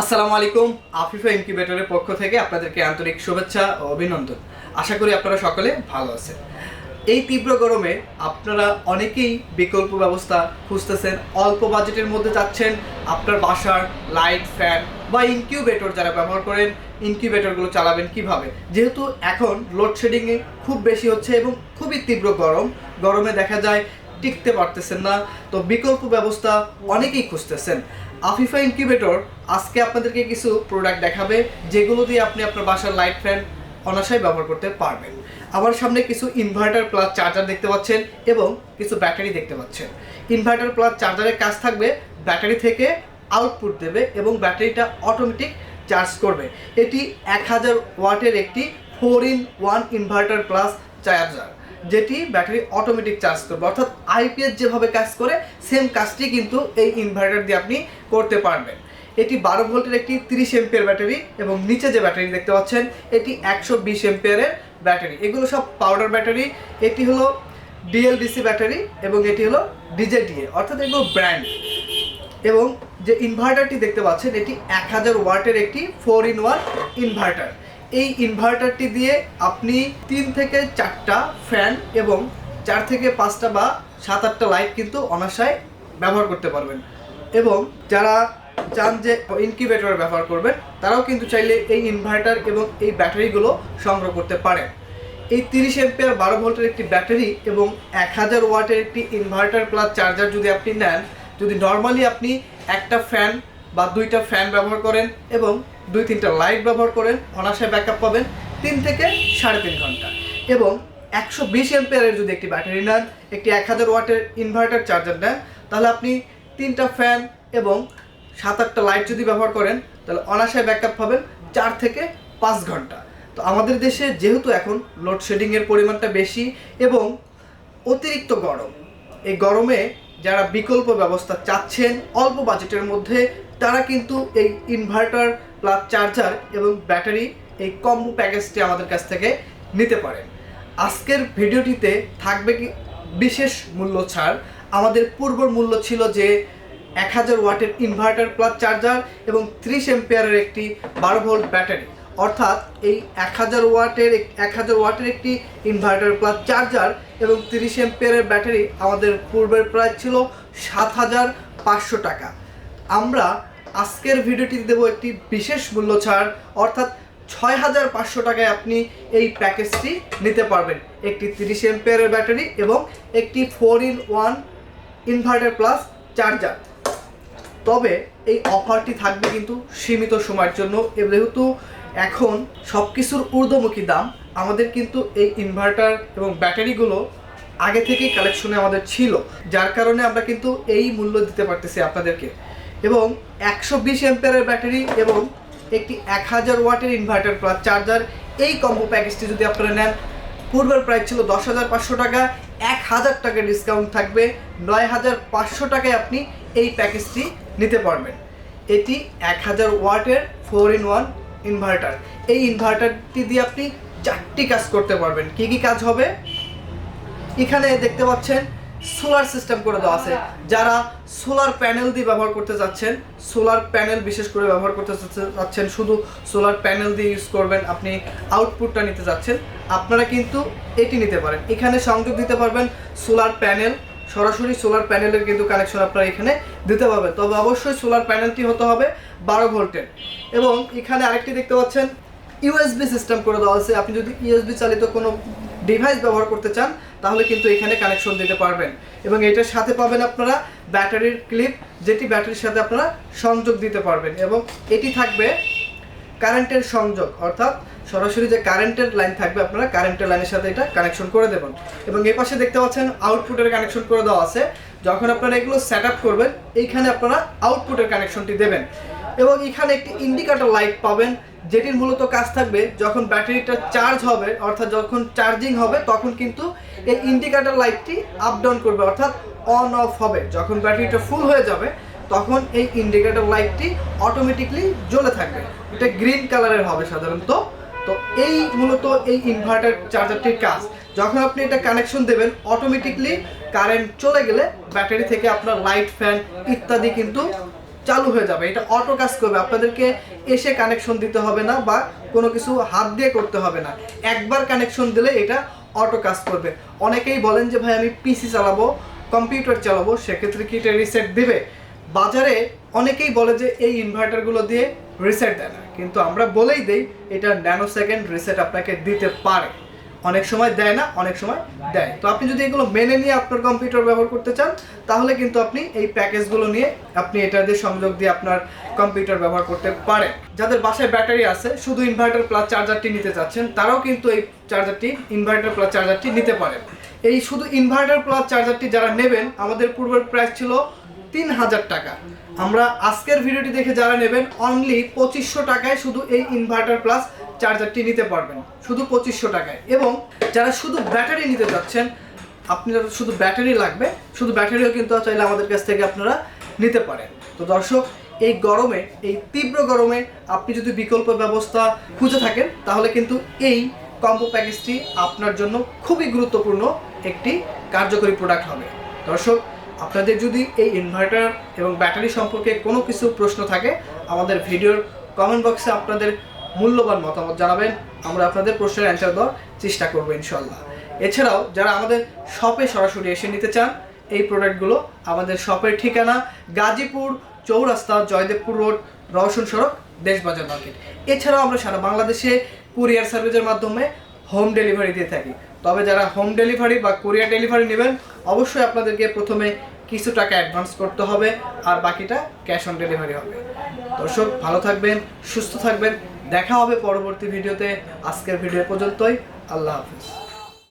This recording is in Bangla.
আসসালামু আলাইকুম, আফিফা ইনকিউবেটরের পক্ষ থেকে আপনাদেরকে আন্তরিক শুভেচ্ছা ও অভিনন্দন। আশা করি আপনারা সকলে ভালো আছেন। এই তীব্র গরমে আপনারা অনেকেই বিকল্প ব্যবস্থা খুঁজতেছেন, অল্প বাজেটের মধ্যে যাচ্ছেন। আপনার বাসার লাইট, ফ্যান বা ইনকিউবেটর যারা ব্যবহার করেন, ইনকিউবেটরগুলো চালাবেন কীভাবে? যেহেতু এখন লোডশেডিংয়ে খুব বেশি হচ্ছে এবং খুবই তীব্র গরম। গরমে দেখা যায় টিকতে পারতেছেন না। তো বিকল্প ব্যবস্থা অনেকেই খুঁজতেছেন। আফিফা ইনকিউবেটর আজকে আপনাদেরকে কিছু প্রোডাক্ট দেখাবে, যেগুলো দিয়ে আপনি আপনার বাসার লাইট ফ্যান অনায়াসেই ব্যবহার করতে পারবেন। আমার সামনে কিছু ইনভার্টার প্লাস চার্জার দেখতে পাচ্ছেন এবং কিছু ব্যাটারি দেখতে পাচ্ছেন। ইনভার্টার প্লাস চার্জারের কাজ থাকবে ব্যাটারি থেকে আউটপুট দেবে এবং ব্যাটারিটা অটোমেটিক চার্জ করবে। এটি এক হাজার ওয়াটের একটি four in one inverter plus charger যেটি ব্যাটারি অটোমেটিক চার্জ করবে। অর্থাৎ আইপিএস যেভাবে কাজ করে সেম কাজটি কিন্তু এই ইনভার্টার দিয়ে আপনি করতে পারবেন। এটি বারো ভোল্টের একটি তিরিশ এম্পিয়ার ব্যাটারি এবং নিচে যে ব্যাটারি দেখতে পাচ্ছেন, এটি একশো বিশ এম্পিয়ারের ব্যাটারি। এগুলো সব পাউডার ব্যাটারি। এটি হলো ডিএলডিসি ব্যাটারি এবং এটি হলো ডিজেডিএ অর্থাৎ এগুলো ব্র্যান্ড এবং যে ইনভার্টারটি দেখতে পাচ্ছেন, এটি এক হাজার ওয়াটের একটি ফোর ইন ওয়ান ইনভার্টার এই ইনভার্টারটি দিয়ে আপনি তিন থেকে চারটা ফ্যান এবং চার থেকে পাঁচটা বা সাত আটটা লাইট কিন্তু অনাশায় ব্যবহার করতে পারবেন। এবং যারা চান যে ইনকিউবেটর ব্যবহার করবেন, তারাও কিন্তু চাইলে এই ইনভার্টার এবং এই ব্যাটারিগুলো সংগ্রহ করতে পারেন। এই তিরিশ এম্পিয়ার বারো ভোল্টের একটি ব্যাটারি এবং এক হাজার ওয়াটের একটি ইনভার্টার প্লাস চার্জার যদি আপনি নেন, যদি নর্মালি আপনি একটা ফ্যান বা দুইটা ফ্যান ব্যবহার করেন এবং দুই তিনটা লাইট ব্যবহার করেন, অনায়াসে ব্যাকআপ পাবেন তিন থেকে সাড়ে তিন ঘণ্টা। এবং একশো বিশ এম্পিয়ারের যদি একটি ব্যাটারি নেন, একটি এক হাজার ওয়াটের ইনভার্টার চার্জার নেন, তাহলে আপনি তিনটা ফ্যান এবং সাত আটটা লাইট যদি ব্যবহার করেন, তাহলে অনায়াসে ব্যাকআপ পাবেন চার থেকে পাঁচ ঘণ্টা। তো আমাদের দেশে যেহেতু এখন লোডশেডিংয়ের পরিমাণটা বেশি এবং অতিরিক্ত গরম, এই গরমে যারা বিকল্প ব্যবস্থা চাচ্ছেন, অল্প বাজেটের মধ্যে তারা কিন্তু এই ইনভার্টার প্লাস চার্জার এবং ব্যাটারি এই কম্বো প্যাকেজটি আমাদের কাছ থেকে নিতে পারেন। আজকের ভিডিওটিতে থাকবে কি বিশেষ মূল্য ছাড়? আমাদের পূর্ব মূল্য ছিল যে এক হাজার ওয়াটের ইনভার্টার প্লাস চার্জার এবং ত্রিশ এম্পিয়ারের একটি বারো ভোল্ট ব্যাটারি অর্থাৎ এই এক হাজার ওয়াটের এক হাজার ওয়াটের একটি ইনভার্টার প্লাস চার্জার এবং তিরিশ এম্পিয়ারের ব্যাটারি আমাদের পূর্বের প্রায় ছিল সাত হাজার পাঁচশো টাকা। আমরা আজকের ভিডিওটিতে দেবো একটি বিশেষ মূল্য ছাড়, অর্থাৎ ছয় হাজার পাঁচশো টাকায় আপনি এই প্যাকেজটি নিতে পারবেন। একটি তিরিশ এম্পিয়ারের ব্যাটারি এবং একটি four in one inverter plus charger তবে এই অফারটি থাকবে কিন্তু সীমিত সময়ের জন্য যেহেতু এখন সব কিছুর ঊর্ধ্বমুখী দাম আমাদের কিন্তু এই ইনভার্টার এবং ব্যাটারিগুলো আগে থেকেই কালেকশনে আমাদের ছিল, যার কারণে আমরা কিন্তু এই মূল্য দিতে পারতেছি আপনাদেরকে। এবং একশো বিশ এম্পিয়ারের ব্যাটারি এবং একটি এক হাজার ওয়াটের ইনভার্টার প্লাস চার্জার এই কম্বো প্যাকেজটি যদি আপনারা নেন, পূর্বের প্রাইস ছিল দশ হাজার পাঁচশো টাকা, এক হাজার টাকা ডিসকাউন্ট থাকবে, নয় হাজার পাঁচশো টাকায় আপনি এই প্যাকেজটি নিতে পারবেন। এটি এক হাজার ওয়াটের ফোর ইন ওয়ান ইনভার্টার এই ইনভার্টারটি দিয়ে আপনি চারটি কাজ করতে পারবেন। কি কি কাজ হবে? এখানে দেখতে পাচ্ছেন সোলার সিস্টেম করে দেওয়া আছে। যারা সোলার প্যানেল দিয়ে ব্যবহার করতে যাচ্ছেন সোলার প্যানেল বিশেষ করে ব্যবহার করতে যাচ্ছেন, শুধু সোলার প্যানেল দিয়ে ইউজ করবেন, আপনি আউটপুটটা নিতে যাচ্ছেন। আপনারা কিন্তু এটি নিতে পারেন। এখানে সংযোগ দিতে পারবেন সোলার প্যানেল সরাসরি সোলার প্যানেলের কিন্তু কানেকশন আপনারা এখানে দিতে পারবেন। তবে অবশ্যই সোলার প্যানেলটি হতে হবে বারো ভোল্টের। এবং এখানে আরেকটি দেখতে পাচ্ছেন ইউএসবি সিস্টেম করে দেওয়া আছে। আপনি যদি ইউএসবি চালিত কোনো ডিভাইস ব্যবহার করতে চান, তাহলে কিন্তু এখানে কানেকশন দিতে পারবেন। এবং এটার সাথে পাবেন আপনারা ব্যাটারির ক্লিপ যেটি ব্যাটারির সাথে আপনারা সংযোগ দিতে পারবেন। এবং এটি থাকবে কারেন্টের সংযোগ, অর্থাৎ সরাসরি যে কারেন্টের লাইন থাকবে, আপনারা কারেন্টের লাইনের সাথে এটা কানেকশন করে দেবেন। এবং এই পাশে দেখতে পাচ্ছেন আউটপুটের কানেকশন করে দেওয়া আছে। যখন আপনারা এগুলো সেট আপ করবেন, এইখানে আপনারা আউটপুটের কানেকশনটি দেবেন। এবং এখানে একটি ইন্ডিকেটর লাইট পাবেন, যেটির মূলত কাজ থাকবে, যখন ব্যাটারিটা চার্জ হবে, অর্থাৎ যখন চার্জিং হবে, তখন কিন্তু এই ইন্ডিকেটর লাইটটি আপ ডাউন করবে, অর্থাৎ অন অফ হবে। যখন ব্যাটারিটা ফুল হয়ে যাবে তখন এই ইন্ডিকেটর লাইটটি অটোমেটিকলি জ্বলে থাকবে। এটা গ্রিন কালারের হবে সাধারণত। তো এই মূলত এই ইনভার্টার চার্জারটির কাজ। যখন আপনি এটা কানেকশন দেবেন অটোমেটিকলি কারেন্ট চলে গেলে ব্যাটারি থেকে আপনার লাইট ফ্যান ইত্যাদি কিন্তু চালু হয়ে যাবে। এটা অটো কাজ করবে। আপনাদেরকে এসে কানেকশন দিতে হবে না বা কোনো কিছু হাত দিয়ে করতে হবে না। একবার কানেকশন দিলে এটা অটো কাজ করবে। অনেকেই বলেন যে, ভাই, আমি পিসি চালাবো কম্পিউটার চালাবো, সেক্ষেত্রে কি এটা রিসেট দিবে? বাজারে অনেকেই বলে যে এই ইনভার্টারগুলো দিয়ে রিসেট দেয় না। কিন্তু আমরা বলেই দেই, এটা ন্যানো সেকেন্ড রিসেট আপনাকে দিতে পারে। অনেক সময় দেয় না, অনেক সময় দেয়। তো আপনি যদি এগুলো মেনে নিয়ে আপনার কম্পিউটার ব্যবহার করতে চান, তাহলে কিন্তু আপনি এই প্যাকেজগুলো নিয়ে আপনি এটা দিয়ে সংযোগ দিয়ে আপনার কম্পিউটার ব্যবহার করতে পারেন। যাদের বাসায় ব্যাটারি আছে, শুধু ইনভার্টার প্লাস চার্জারটি নিতে চাচ্ছেন, তারাও কিন্তু এই চার্জারটি ইনভার্টার প্লাস চার্জারটি নিতে পারেন। এই শুধু ইনভার্টার প্লাস চার্জারটি যারা নেবেন, আমাদের পূর্বের প্রাইস ছিল তিন হাজার টাকা। আমরা আজকের ভিডিওটি দেখে যারা নেবেন অনলি পঁচিশশো টাকায় শুধু এই ইনভার্টার প্লাস চার্জারটি নিতে পারবেন। শুধু পঁচিশশো টাকায়। এবং যারা শুধু ব্যাটারি নিতে যাচ্ছেন আপনার শুধু ব্যাটারি লাগবে, শুধু ব্যাটারিও কিন্তু চাইলে আমাদের কাছ থেকে আপনারা নিতে পারেন। তো দর্শক, এই গরমে, এই তীব্র গরমে আপনি যদি বিকল্প ব্যবস্থা খুঁজে থাকেন, তাহলে কিন্তু এই কম্বো প্যাকেজটি আপনার জন্য খুবই গুরুত্বপূর্ণ একটি কার্যকরী প্রোডাক্ট হবে। দর্শক আপনাদের যদি এই ইনভার্টার এবং ব্যাটারি সম্পর্কে কোনো কিছু প্রশ্ন থাকে, আমাদের ভিডিওর কমেন্ট বক্সে আপনাদের মূল্যবান মতামত জানাবেন। আমরা আপনাদের প্রশ্নের অ্যান্সার দেওয়ার চেষ্টা করব ইনশাল্লাহ এছাড়াও যারা আমাদের শপে সরাসরি এসে নিতে চান, এই প্রোডাক্টগুলো আমাদের শপের ঠিকানা গাজীপুর চৌরাস্তা, জয়দেবপুর রোড, রওশন সড়ক, দেশবাজার মার্কেট এছাড়াও আমরা সারা বাংলাদেশে কুরিয়ার সার্ভিসের মাধ্যমে হোম ডেলিভারি দিয়ে থাকি। তবে যারা হোম ডেলিভারি বা কোরিয়ার ডেলিভারি নেবেন, অবশ্যই আপনাদেরকে প্রথমে কিছু টাকা অ্যাডভান্স করতে হবে আর বাকিটা ক্যাশ অন ডেলিভারি হবে। দর্শক, ভালো থাকবেন, সুস্থ থাকবেন। দেখা হবে পরবর্তী ভিডিওতে আজকের ভিডিও পর্যন্তই। আল্লাহ হাফিজ।